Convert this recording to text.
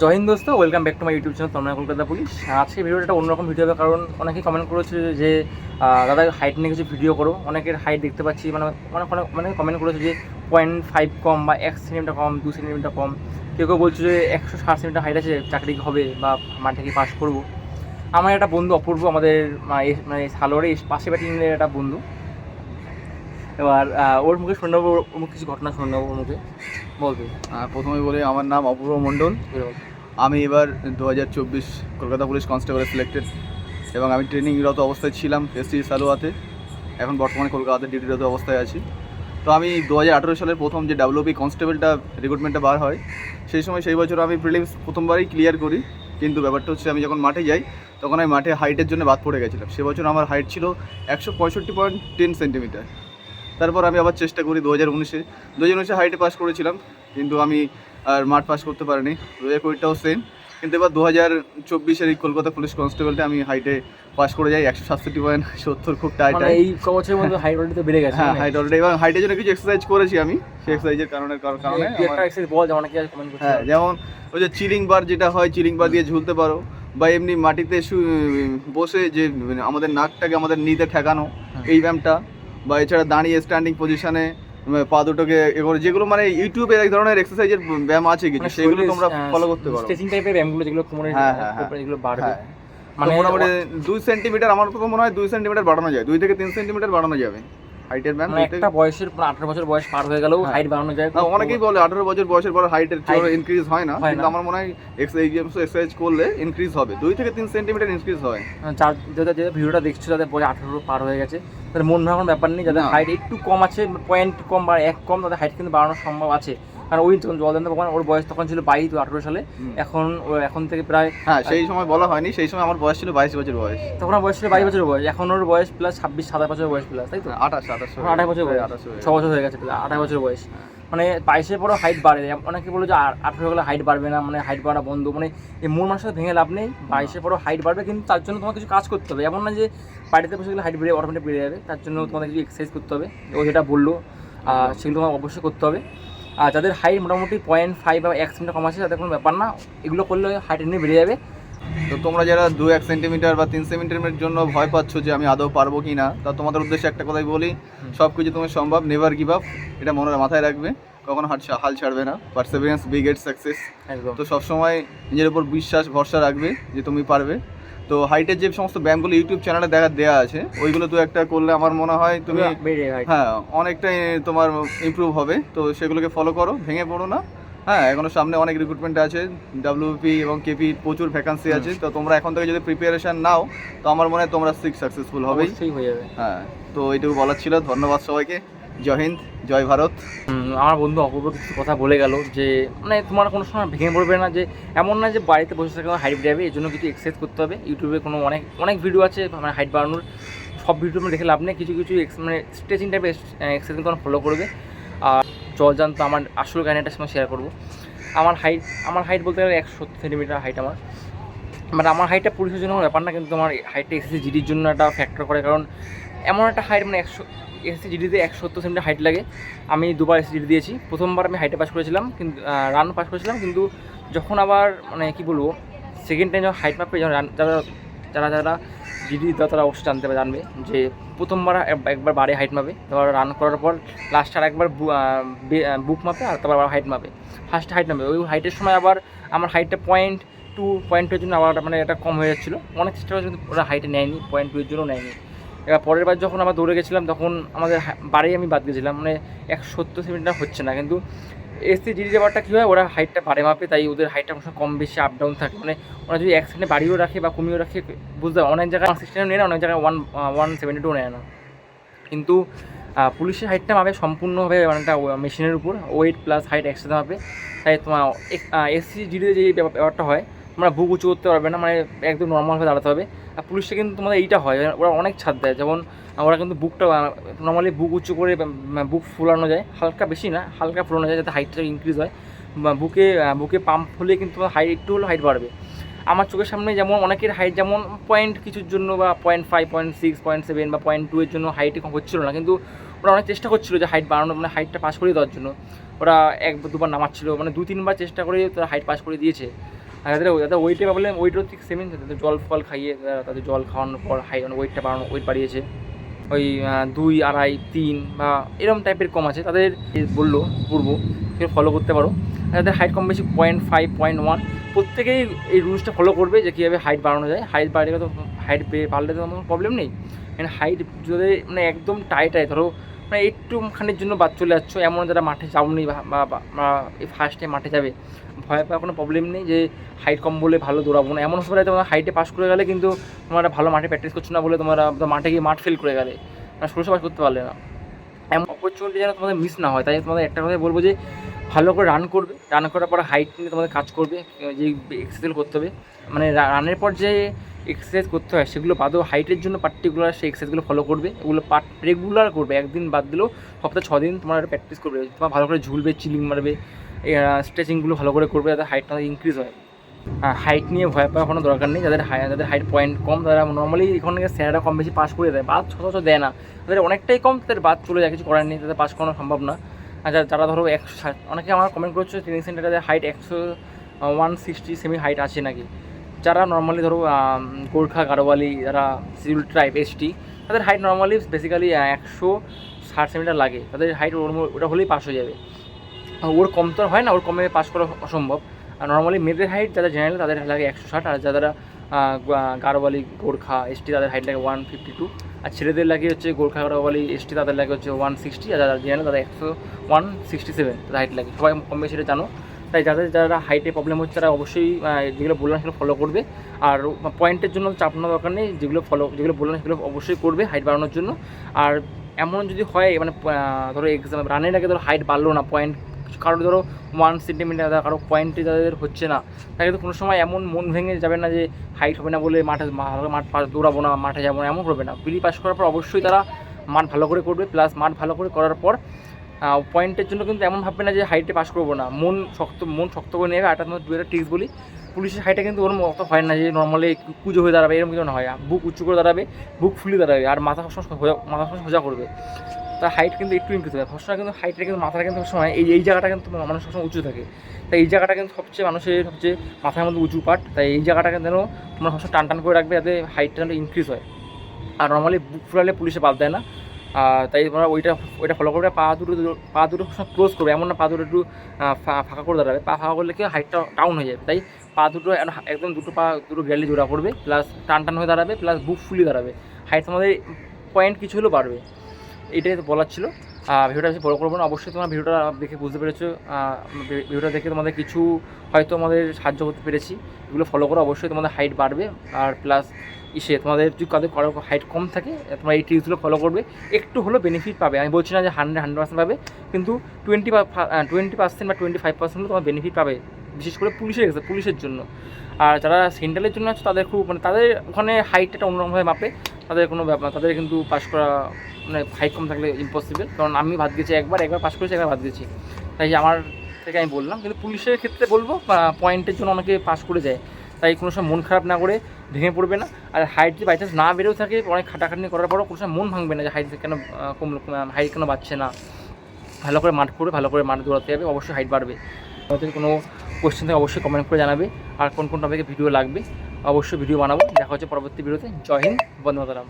জয় হিন্দ দোস্ত welcome back to my YouTube channel Tanmoy Kolkata police আজকে ভিডিওটা একটা অন্যরকম ভিডিও হবে, কারণ অনেকেই কমেন্ট করেছে যে দাদা হাইট নিয়ে কিছু ভিডিও করো। অনেকের হাইট দেখতে পাচ্ছি মানে অনেক অনেক, অনেকে কমেন্ট করেছে যে পয়েন্ট ফাইভ কম বা এক সেন্টিমিটার কম, দু সেন্টিমিটার কম। কেউ কেউ বলছে যে, একশো ষাট সেন্টিমিটার হাইট আছে, চাকরি হবে বা মাঠ থেকে পাস করব? আমার একটা বন্ধু অপূর্ব, আমাদের মানে সালোয়ারে, পাশে ব্যাটিংয়ের একটা বন্ধু। এবার ওর মুখে শুনে ওর মুখে কিছু ঘটনা শুনে নেব ওর মুখে। বলবে প্রথমে বলি আমার নাম অপূর্ব মণ্ডল। আমি এবার দু হাজার চব্বিশ কলকাতা পুলিশ কনস্টেবলে সিলেক্টেড এবং আমি ট্রেনিংরত অবস্থায় ছিলাম এসসি সালোয়াতে। এখন বর্তমানে কলকাতাতে ডিউটিরত অবস্থায় আছি। তো আমি দু হাজার আঠেরো সালের প্রথম যে ডাব্লিউপি কনস্টেবলটা রিক্রুটমেন্টটা বার হয় সেই সময় সেই বছর আমি প্রিলিমস প্রথমবারই ক্লিয়ার করি। কিন্তু ব্যাপারটা হচ্ছে আমি যখন মাঠে যাই তখন আমি মাঠে হাইটের জন্য বাদ পড়ে গেছিলাম। সে বছর আমার হাইট ছিল একশো পঁয়ষট্টি পয়েন্ট টেন সেন্টিমিটার তারপর আমি আবার চেষ্টা করি দু হাজার উনিশে দু হাজার উনিশে হাইটে পাস করেছিলাম কিন্তু আমি আর মাঠ পাস করতে পারিনি দু হাজার কুড়িটাও সেম কিন্তু এবার দু হাজার চব্বিশের এই কলকাতা পুলিশ কনস্টেবলটা আমি হাইটে পাস করে যাই একশো সাতষট্টি পয়েন্ট সত্তর খুব টাইট মানে এই বছরের মধ্যে হাইট অলরেডি তো বেড়ে গেছে হ্যাঁ মানে। হাইট অলরেডি এবং হাইটের জন্য কিছু এক্সারসাইজ করেছি আমি সেই এক্সারসাইজের কারণে কারণ- কারণে হ্যাঁ যেমন ওই যে চিলিং বার যেটা হয় চিলিং বার দিয়ে ঝুলতে পারো বা এমনি মাটিতে বসে যে মানে আমাদের নাকটাকে আমাদের নিতে ঠেকানো হ্যাঁ। এই ব্যায়ামটা বা এছাড়া দাঁড়িয়ে স্ট্যান্ডিং পজিশনে পা দুটোকে এবার যেগুলো মানে ইউটিউবে এক ধরনের এক্সারসাইজের ব্যায়াম আছে কিছু মানে সেগুলো তোমরা ফলো করতে পারো। স্ট্রেচিং টাইপের ব্যায়ামগুলো যেগুলো কোমরের হ্যাঁ, হ্যাঁ, এগুলো বাড়বে। হ্যাঁ। মানে মোটামুটি দুই সেন্টিমিটার আমার তো মনে হয় দুই সেন্টিমিটার বাড়ানো যায় দুই থেকে তিন সেন্টিমিটার বাড়ানো যাবে। হাইটের মানে থেকে- একটা বয়সের পর আঠারো বছর বয়স পার হয়ে গেলেও হ্যাঁ। হাইট বাড়ানো যায় না, অনেকেই বলে আঠারো বছর বয়সের পর হাইটের ইনক্রিজ হয় না হয় কিন্তু আমার মনে হয় এক্সারসাইজ করলে ইনক্রিজ হবে। দুই থেকে তিন সেন্টিমিটার ইনক্রিজ হয়। চার যার যাদের যে ভিডিওটা দেখছ যাদের বয়স আঠারো পার হয়ে গেছে তাদের মন ভাঙানোর ব্যাপার নেই যাদের হাইট একটু কম আছে পয়েন্ট কম বা এক কম তাদের হাইট কিন্তু বাড়ানো সম্ভব আছে। কারণ ওই যখন জলদান্ত ভগবান ওর বয়স তখন ছিল বাইশ আঠারো সালে। এখন এখন থেকে প্রায় হ্যাঁ সেই সময় বলা হয়নি সেই সময় আমার বয়স ছিল বাইশ বছর বয়স। তখন ওর বয়স ছিল বাইশ বছর বয়স। এখন ওর বয়স প্লাস ছাব্বিশ সাতাশ বছর বয়স প্লাস তাই তো? আঠাশ আঠাশ এখন আঠাশ বছর বয়স। আঠাশ ছ বছর হয়ে গেছে প্রায় আঠাশ বছর বয়স। মানে বাইশের পরও হাইট বাড়ে। অনেকে বলে যে আঠারো গেলে হাইট বাড়বে না মানে হাইট বাড়া বন্ধ। মানে এই মন মানুষের সাথে ভেঙে লাভ নেই। বাইশের পরও হাইট বাড়বে কিন্তু তার জন্য তোমার কিছু কাজ করতে হবে। এমন না যে বাড়িতে বসে গেলে হাইট বেড়ে অটোমেটিক বেড়ে যাবে। তার জন্য তোমাদের কিছু এক্সারসাইজ করতে হবে। ও যেটা বলল সেগুলো তোমার অবশ্যই করতে হবে। আর যাদের হাইট মোটামুটি পয়েন্ট ফাইভ বা এক সেন্টিমিটার কম আছে তাদের কোনো ব্যাপার না। এগুলো করলে হাইট এমনি বেড়ে যাবে। তো তোমরা যারা দু এক সেন্টিমিটার বা তিন সেন্টিমিটারের জন্য ভয় পাচ্ছ যে আমি আদৌ পারব কি না তা তোমাদের উদ্দেশ্যে একটা কথাই বলি সব কিছু তুমি সম্ভব নেভার গিভ আপ এটা মনে মাথায় রাখবে। কখনো হাল ছাড়বে না। পারসেভিয়ান্স বিগেট সাকসেস তো সবসময় নিজের উপর বিশ্বাস ভরসা রাখবে যে তুমি পারবে। তো হাইটের যে সমস্ত ব্যায়ামগুলো ইউটিউব চ্যানেলে দেখা দেওয়া আছে ওইগুলো দু একটা করলে আমার মনে হয় তুমি। হ্যাঁ অনেকটাই তোমার ইমপ্রুভ হবে। তো সেগুলোকে ফলো করো ভেঙে পড়ো না। হ্যাঁ এখনও সামনে অনেক রিক্রুটমেন্ট আছে ডাব্লিউপি এবং কেপি প্রচুর ভ্যাকান্সি আছে। তো তোমরা এখন থেকে যদি প্রিপারেশন নাও তো আমার মনে হয় তোমরা সিক্স সাকসেসফুল হবেই। অবশ্যই হয়ে যাবে। হ্যাঁ তো এইটুকু বলার ছিল ধন্যবাদ সবাইকে। জয় হিন্দ, জয় ভারত। আমার বন্ধু অপূর্ব কিছু কথা বলে গেল যে মানে তোমার কোনো সময় ভেঙে পড়বে না যে, এমন না যে বাড়িতে বসে থাকা হাইট যাবে এর জন্য কিছু এক্সারসাইজ করতে হবে। ইউটিউবে কোনো অনেক অনেক ভিডিও আছে মানে হাইট বাড়ানোর। সব ভিডিও মানে দেখে লাভ নেই, কিছু কিছু মানে স্ট্রেচিং টাইপের এক্সারসাইজ তোমার ফলো করবে। আর জল জান তো, আমার আসল কাহিনিটার সময় শেয়ার করব। আমার হাইট আমার হাইট বলতে গেলে একশো সত্তর সেন্টিমিটার হাইট আমার। মানে আমার হাইটটা পুলিশের জন্য ব্যাপার না, কিন্তু আমার হাইটটা এসএসসি জিডির জন্য একটা ফ্যাক্টর করে। কারণ এমন একটা হাইট মানে একশো এসএসসি জিডিতে একশো সত্তর সেন্টিমিটার হাইট লাগে। আমি দুবার এসএসসি জিডি দিয়েছি। প্রথমবার আমি হাইটে পাস করেছিলাম, কিন্তু রান পাস করেছিলাম, কিন্তু যখন আবার মানে কী বলব সেকেন্ড টাইম যখন হাইট মাপে যখন যারা যারা যারা জিডি দেওয়া তারা অবশ্যই জানতে পারে জানবে যে প্রথমবার একবার বাড়ে হাইট মাপে তারপর রান করার পর লাস্ট আর একবার বুক মাপে আর তারপর আবার হাইট মাপে ফার্স্ট হাইট মাপে ওই হাইটের সময় আবার আমার হাইটটা পয়েন্ট টু পয়েন্ট টুয়ের জন্য আবার মানে এটা কম হয়ে যাচ্ছিল। অনেক চেষ্টা করেছে, কিন্তু ওরা হাইটে নেয়নি পয়েন্ট টু এর জন্য নেয়নি। এবার পরের বার যখন আমরা দৌড়ে গেছিলাম, তখন আমাদের বাড়ি আমি বাদ গেছিলাম। মানে একশো সত্তর সেন্টিমিটার হচ্ছে না, কিন্তু এসসি জিডি যাওয়ারটা কী হয়, ওরা হাইটটা বাড়ে মাপে, তাই ওদের হাইটটা কোনো কম বেশি আপ ডাউন থাকে। মানে ওরা যদি এক সেকেন্ডে বাড়িও রাখে বা কমিয়েও রাখে, বুঝতে পারো অনেক জায়গায় সিক্সটিনও নেয় না, অনেক জায়গায় ওয়ান ওয়ান সেভেন্টি টু নেয় না। কিন্তু পুলিশের হাইটটা মাপে সম্পূর্ণভাবে মানে একটা মেশিনের উপর ওয়েট প্লাস হাইট একসাথে মাপে। তাই তোমার এসসি জিডিতে যে ব্যাপার- ব্যাপারটা হয়, তোমরা বুক উঁচু করতে পারবে না মানে একদম নর্মালভাবে দাঁড়াতে হবে। আর পুলিশে কিন্তু তোমাদের এইটা হয়, ওরা অনেক ছাড় দেয়। যেমন ওরা কিন্তু বুকটা নর্মালি বুক উঁচু করে বুক ফুলানো যায়। হালকা বেশি না, হালকা ফুলানো যায় যাতে হাইটটা ইনক্রিজ হয়। বুকে বুকে পাম্প হলে কিন্তু হাইট একটু হলেও হাইট বাড়বে। আমার চোখের সামনে যেমন অনেকের হাইট যেমন পয়েন্ট কিছুর জন্য বা point five point six point seven বা পয়েন্ট টু এর জন্য হাইটে হচ্ছিল না। কিন্তু ওরা অনেক চেষ্টা করছিল যে হাইট বাড়ানো মানে হাইটটা পাস করে দেওয়ার জন্য। ওরা এক দুবার নামাচ্ছিল মানে দু তিনবার চেষ্টা করে তারা হাইট পাস করে দিয়েছে। আর যাদের যাদের ওয়েটে প্রবলেম ওয়েটও ঠিক সেমই তাদের জল ফল খাইয়ে তাদের জল খাওয়ানোর পর হাই ওয়েটটা বাড়ানো ওয়েট বাড়িয়েছে। ওই দুই, আড়াই, তিন বা এরকম টাইপের কম আছে। তাদের বলল পূর্ব ফলো করতে পারো। যাদের হাইট কম বেশি পয়েন্ট ফাইভ পয়েন্ট ওয়ান প্রত্যেকেই এই রুলসটা ফলো করবে যে কীভাবে হাইট বাড়ানো যায়। হাইট বাড়লে তো হাইট বাড়লে তো কোনো প্রবলেম নেই। মানে হাইট যদি মানে একদম টাইট হয়, ধরো মানে একটুখানির জন্য বাদ চলে যাচ্ছ। এমন যারা মাঠে যাওনি বা এই ফার্স্ট টাইম মাঠে যাবে, ভয় পাওয়ার কোনো প্রবলেম নেই যে হাইট কম বলে ভালো দৌড়াবো না। এমন সময় তোমার হাইটে পাস করে গেলে কিন্তু তোমরা ভালো মাঠে প্র্যাকটিস করছ না বলে তোমরা মাঠে গিয়ে মাঠ ফেল করে গেলে। মানে ষোলোশো পাস করতে পারলে না। এমন অপরচুনিটি যেন তোমাদের মিস না হয়, তাই তোমাদের একটা কথাই বলব যে ভালো করে রান করবে। রান করার পর হাইট নিয়ে তোমাদের কাজ করবে, যে এক্সারসাইজ করতে হবে। মানে রানের পর যে এক্সারসাইজ করতে হয়, সেগুলো বাদেও হাইটের জন্য পার্টিকুলার সেই এক্সারসাইজগুলো ফলো করবে। এগুলো পার্ট রেগুলার করবে, একদিন বাদ দিলেও সপ্তাহে ছদিন দিন তোমার প্র্যাকটিস করবে। তোমার ভালো করে ঝুলবে চিলিং মারবে স্ট্রেচিংগুলো ভালো করে করবে, যাতে হাইটটা ইনক্রিজ হয়। হাইট নিয়ে ভয় পাওয়ার কোনো দরকার নেই, যাদের হাই যাদের হাইট পয়েন্ট কম, তারা নর্মালি এখানে স্যারেরা কম বেশি পাস করে দেয়। বাদ ছ দেয় না। তাদের অনেকটাই কম, তাদের বাদ চলে যায়, কিছু করার নেই, তাদের পাস করানো সম্ভব না। আর যারা- ধরো একশো ষাট অনেকে আমার কমেন্ট করছে ট্রেনিং সেন্টারে হাইট একশো ওয়ান সিক্সটি সেমি হাইট আছে নাকি? যারা নর্মালি ধরো গোর্খা, গারোয়ালি, যারা সিভিল ট্রাইব এসটি তাদের হাইট নর্মালি বেসিক্যালি একশো ষাট সেমিটার লাগে। তাদের হাইট ওর ওটা হলেই পাস হয়ে যাবে। ওর কম তো হয় না, ওর কমে পাস করা অসম্ভব। আর নর্মালি মেয়েদের হাইট যারা জেনারেল তাদের লাগে একশো ষাট, আর যারা গারোয়ালি, গোর্খা এসটি তাদের হাইট লাগে ওয়ান ফিফটি টু আর ছেলেদের লাগে হচ্ছে গোর্খা গারোয়ালি এসটি, তাদের লাগে হচ্ছে ওয়ান সিক্সটি আর যারা জেনারেল তাদের একশো ওয়ান সিক্সটি সেভেন হাইট লাগে। সবাই কম বেশি এটা জানো। তাই যাদের, যারা হাইটে প্রবলেম হচ্ছে তারা অবশ্যই যেগুলো বললাম সেগুলো ফলো করবে। আর পয়েন্টের জন্য চাপ নেওয়ার দরকার নেই, যেগুলো ফলো যেগুলো বললাম সেগুলো অবশ্যই করবে হাইট বাড়ানোর জন্য। আর এমন যদি হয় মানে ধরো এক্সাম রানের আগে ধরো হাইট বাড়লো না পয়েন্ট কারও ধরো ওয়ান সেন্টিমিটার দাদা কারও পয়েন্টে তাদের হচ্ছে না তাই কিন্তু কোনো সময় এমন মন ভেঙে যাবে না যে হাইট হবে না বলে মাঠে মাঠ পাস দৌড়াবো না, মাঠে যাব না, এমন হবে না। বিলি পাস করার পর অবশ্যই তারা মাঠ ভালো করে করবে প্লাস মাঠ ভালো করে করার পর পয়েন্টের জন্য কিন্তু এমন ভাববে না যে হাইটে পাস করব না। মন শক্ত মন শক্ত করে নেবে আটার মধ্যে দু একটা টিক্স বলি। পুলিশের হাইটে কিন্তু ওরকম অত হয় না যে নর্মালি কুজো হয়ে দাঁড়াবে এরকম কিছু না হয়। বুক উঁচু করে দাঁড়াবে, বুক ফুলে দাঁড়াবে, আর মাথা সবসময় সোজা, মাথা সবসময় সোজা করবে। তার হাইট কিন্তু একটু ইনক্রিজ হয় সবসময় কিন্তু হাইটটা কিন্তু মাথাটা কিন্তু সবসময় এই এই জায়গাটা কিন্তু মানুষ সবসময় উঁচু থাকে। তাই এই জায়গাটা কিন্তু সবচেয়ে মানুষের সবচেয়ে মাথার মধ্যে উঁচু পার্ট তাই এই জায়গাটা কিন্তু যেন তোমরা সবসময় টান টান করে রাখবে যাতে হাইটটা যেন ইনক্রিজ হয়। আর নর্মালি বুক ফুলালে পুলিশে বাদ দেয় না। তাই তোমরা ওইটা ওইটা ফলো করবে। পা দুটো পা দুটো ক্লোজ করবে। এমন না পা দুটো একটু ফাঁকা করে দাঁড়াবে। পা ফাঁকা করলে কি হাইটটা ডাউন হয়ে যাবে। তাই পা দুটো একদম দুটো পা দুটো গ্যালি জোড়া করবে। প্লাস টান টান হয়ে দাঁড়াবে। প্লাস বুক ফুলি দাঁড়াবে। হাইট তোমাদের পয়েন্ট কিছু হলেও বাড়বে। এটাই তো বলার ছিল। ভিডিওটা বেশি বড় করব না। অবশ্যই তোমার ভিডিওটা দেখে বুঝতে পেরেছ। ভিডিওটা দেখে তোমাদের কিছু হয়তো আমাদের সাহায্য করতে পেরেছি। এগুলো ফলো করো। অবশ্যই তোমাদের হাইট বাড়বে। আর প্লাস ইসে, তোমাদের যদি কাদের কারও হাইট কম থাকে, তোমরা এই টিপসগুলো ফলো করবে। একটু হলেও বেনিফিট পাবে। আমি বলছি না যে হান্ড্রেড হান্ড্রেড পার্সেন্ট পাবে, কিন্তু টোয়েন্টি টোয়েন্টি পার্সেন্ট বা টোয়েন্টি ফাইভ পার্সেন্ট তোমার বেনিফিট পাবে। বিশেষ করে পুলিশের exam- পুলিশের জন্য। আর যারা সেন্ট্রালের জন্য আছে, তাদের খুব মানে তাদের ওখানে হাইটটা অন্যরকমভাবে মাপে। তাদের কোনো ব্যাপার তাদের কিন্তু পাস করা মানে হাইট কম থাকলে ইম্পসিবল কারণ আমি ভাত গেছি একবার একবার পাস করেছি, একবার ভাত গেছি। তাই আমার থেকে আমি বললাম, কিন্তু পুলিশের ক্ষেত্রে বলব পয়েন্টের জন্য অনেকে পাস করে যায়। তাই কোনো সময় মন খারাপ না করে ভেঙে পড়বে না। আর হাইট যদি বাই চান্স না বেরোও থাকে, অনেক খাটাখাটনি করার পরও কোনো সময় মন ভাঙবে না যে হাইট কেন কমলো হাইট কেন বাড়ছে না। ভালো করে মাঠ করবে ভালো করে মাঠ দৌড়াতে হবে, অবশ্যই হাইট বাড়বে। যদি কোনো কোশ্চেন থাকে অবশ্যই কমেন্ট করে জানাবে। আর কোন কোন টপিকে ভিডিও লাগবে, অবশ্যই ভিডিও বানাবো। দেখা হচ্ছে পরবর্তী ভিডিওতে জয় হিন্দ, বন্দে মাতারাম।